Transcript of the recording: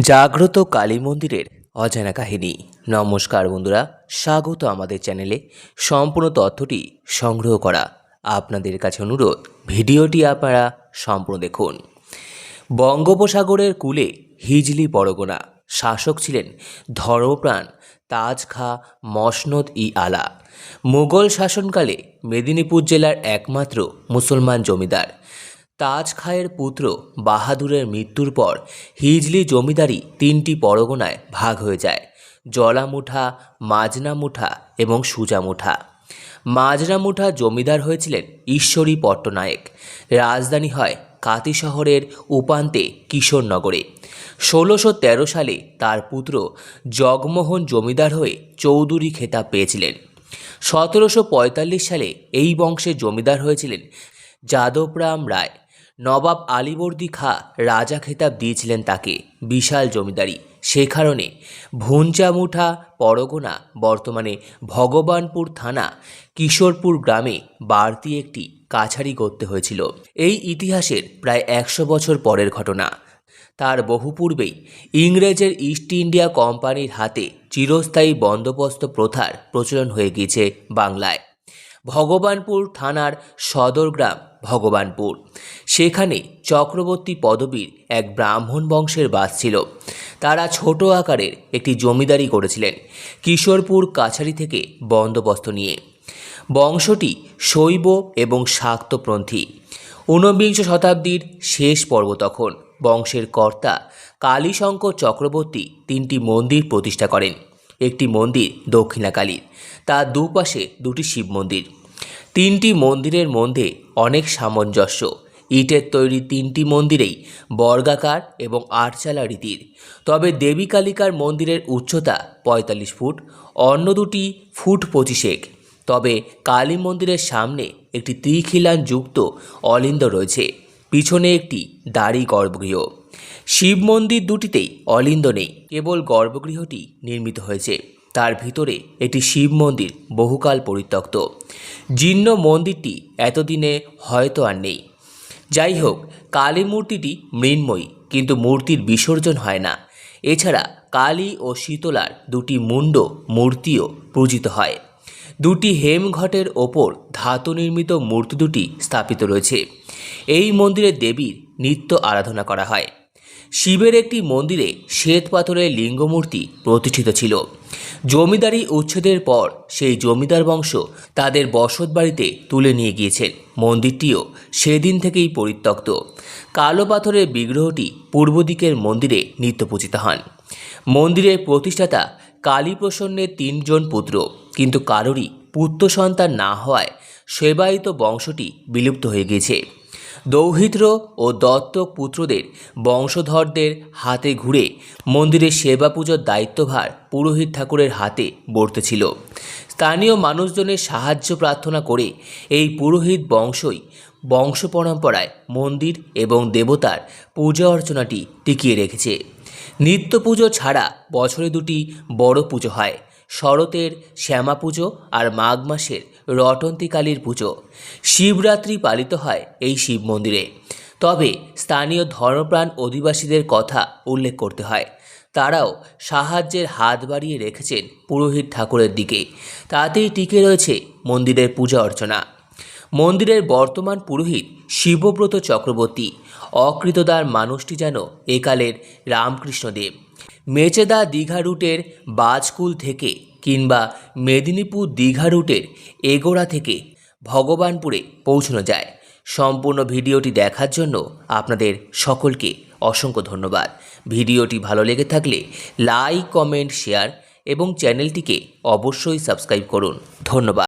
জাগ্রত কালী মন্দিরের অজানা কাহিনী। নমস্কার বন্ধুরা, স্বাগত আমাদের চ্যানেলে। সম্পূর্ণ তথ্যটি সংগ্রহ করা আপনাদের কাছে অনুরোধ, ভিডিওটি আপনারা সম্পূর্ণ দেখুন। বঙ্গোপসাগরের কূলে হিজলি পরগনা, শাসক ছিলেন ধর্মপ্রাণ তাজ খা মসনদ ই আলা। মুঘল শাসনকালে মেদিনীপুর জেলার একমাত্র মুসলমান জমিদার। তাজ খায়ের পুত্র বাহাদুরের মৃত্যুর পর হিজলি জমিদারি তিনটি পরগনায় ভাগ হয়ে যায়। জলামুঠা, মাজনামুঠা এবং সুজামুঠা। মাজরামুঠা জমিদার হয়েছিলেন ঈশ্বরী পট্টনায়ক। রাজধানী হয় কাতি শহরের উপান্তে কিশোরনগরে। ষোলোশো তেরো সালে তার পুত্র জগমোহন জমিদার হয়ে চৌধুরী খেতাব পেয়েছিলেন। সতেরোশো পঁয়তাল্লিশ সালে এই বংশের জমিদার হয়েছিলেন যাদবরাম রায়। নবাব আলীবর্দী খা রাজা খেতাব দিয়েছিলেন তাকে, বিশাল জমিদারি। সে কারণে ভুঞ্চামুঠা পরগনা বর্তমানে ভগবানপুর থানা, কিশোরপুর গ্রামে বাড়তি একটি কাছারি করতে হয়েছিল। এই ইতিহাসের প্রায় একশো বছর পরের ঘটনা। তার বহু পূর্বেই ইংরেজের ইস্ট ইন্ডিয়া কোম্পানির হাতে চিরস্থায়ী বন্দোবস্ত প্রথার প্রচলন হয়ে গিয়েছে বাংলায়। ভগবানপুর থানার সদর গ্রাম ভগবানপুর। সেখানে চক্রবর্তী পদবীর এক ব্রাহ্মণ বংশের বাস ছিল। তারা ছোট আকারের একটি জমিদারি করেছিলেন কিশোরপুর কাছারি থেকে বন্দোবস্ত নিয়ে। বংশটি শৈব এবং শাক্তপন্থী। ঊনবিংশ শতাব্দীর শেষ পর্ব তখন। বংশের কর্তা কালীশঙ্কর চক্রবর্তী তিনটি মন্দির প্রতিষ্ঠা করেন। একটি মন্দির দক্ষিণাকালীর তার দুপাশে দুটি শিব মন্দির। তিনটি মন্দিরের মধ্যে অনেক সামঞ্জস্য। ইটের তৈরি তিনটি মন্দিরেই বর্গাকার এবং আটচালা রীতির। তবে দেবী কালিকার মন্দিরের উচ্চতা পঁয়তাল্লিশ ফুট, অন্য দুটি ফুট পঁচিশেক। তবে কালী মন্দিরের সামনে একটি ত্রিখিলান যুক্ত অলিন্দ রয়েছে। পিছনে একটি দাড়ি গর্ভগৃহ। শিব মন্দির দুটিতেই অলিন্দ নেই কেবল গর্ভগৃহটি নির্মিত হয়েছে। তার ভিতরে একটি শিব মন্দির বহুকাল পরিত্যক্ত। জীর্ণ মন্দিরটি এতদিনে হয়তো আর নেই। যাই হোক কালী মূর্তিটি মৃন্ময়ী, কিন্তু মূর্তির বিসর্জন হয় না। এছাড়া কালী ও শীতলার দুটি মুন্ড মূর্তিও পূজিত হয়। দুটি হেমঘটের ওপর ধাতু নির্মিত মূর্তি দুটি স্থাপিত রয়েছে। এই মন্দিরে দেবীর নিত্য আরাধনা করা হয়। শিবের একটি মন্দিরে শ্বেত পাথরের লিঙ্গমূর্তি প্রতিষ্ঠিত ছিল। জমিদারি উচ্ছেদের পর সেই জমিদার বংশ তাদের বসত বাড়িতে তুলে নিয়ে গিয়েছেন। মন্দিরটিও সেদিন থেকেই পরিত্যক্ত। কালো পাথরের বিগ্রহটি পূর্ব দিকের মন্দিরে নিত্য পূজিত হন। মন্দিরের প্রতিষ্ঠাতা কালীপ্রসন্নের তিনজন পুত্র, কিন্তু কারোরই পুত্র সন্তান না হওয়ায় সেবায়িত বংশটি বিলুপ্ত হয়ে গিয়েছে। দৌহিত্র ও দত্তক পুত্রদের বংশধরদের হাতে ঘুরে মন্দিরের সেবা পুজোর দায়িত্বভার পুরোহিত ঠাকুরের হাতে বর্তেছিল স্থানীয় মানুষজনের সাহায্য প্রার্থনা করে এই পুরোহিত বংশই বংশ পরম্পরায় মন্দির এবং দেবতার পূজা অর্চনাটি টিকিয়ে রেখেছে। নিত্য পুজো ছাড়া বছরে দুটি বড় পুজো হয়। শরতের শ্যামা পুজো আর মাঘ মাসের রটন্তী কালীর পুজো। শিবরাত্রি পালিত হয় এই শিব মন্দিরে। তবে স্থানীয় ধর্মপ্রাণ অধিবাসীদের কথা উল্লেখ করতে হয়। তারাও সাহায্যের হাত বাড়িয়ে রেখেছেন পুরোহিত ঠাকুরের দিকে। তাতেই টিকে রয়েছে মন্দিরের পূজা অর্চনা। মন্দিরের বর্তমান পুরোহিত শিবব্রত চক্রবর্তী, অকৃতদার মানুষটি যেন একালের রামকৃষ্ণদেব। মেচেদা দীঘা রুটের বাজকুল থেকে কিংবা মেদিনীপুর দীঘা রুটের এগোড়া থেকে ভগবানপুরে পৌঁছানো যায়। সম্পূর্ণ ভিডিওটি দেখার জন্য আপনাদের সকলকে অসংখ্য ধন্যবাদ। ভিডিওটি ভালো লেগে থাকলে লাইক, কমেন্ট, শেয়ার এবং চ্যানেলটিকে অবশ্যই সাবস্ক্রাইব করুন। ধন্যবাদ।